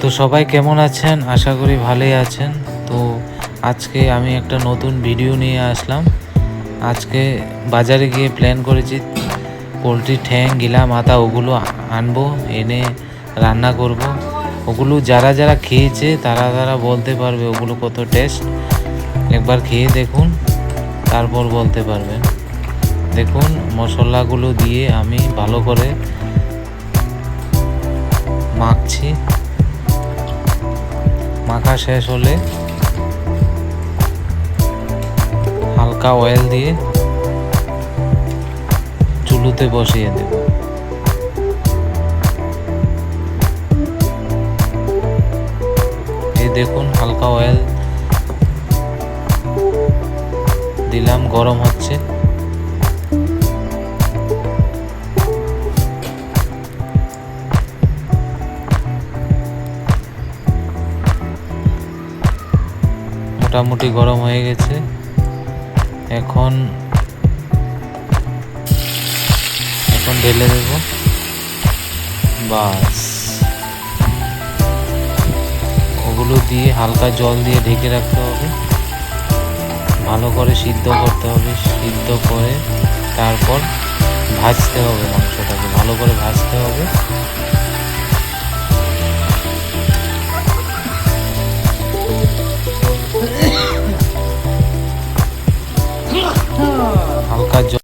তো সবাই কেমন আছেন? আশা করি ভালোই আছেন। তো আজকে আমি একটা নতুন ভিডিও নিয়ে আসলাম। আজকে বাজারে গিয়ে প্ল্যান করেছি। পোলট্রি ঠ্যাং, গিলা, মাথা, ওগুলো আনব, এনে রান্না করব। ওগুলো যারা যারা খেয়েছে, তারা তারা বলতে পারবে ওগুলো কত টেস্ট একবার খেয়ে দেখুন, তারপর বলতে পারবেন। দেখুন, মশলাগুলো দিয়ে আমি ভালো করে মাখছি। মাখা শেষ হলে হালকা অয়েল দিয়ে চুলুতে বসিয়ে দেব। এই দেখুন হালকা অয়েল দিলাম, গরম হচ্ছে। মোটামুটি গরম হয়ে গেছে। এখন এখন ঢেলে দেব। বাস। ওগুলো দিয়ে হালকা জল দিয়ে ঢেকে রাখতে হবে। ভালো করে সিদ্ধ করতে হবে, সিদ্ধ করে তারপর ভাজতে হবে মাংসটাকে। ভালো করে ভাজতে হবে।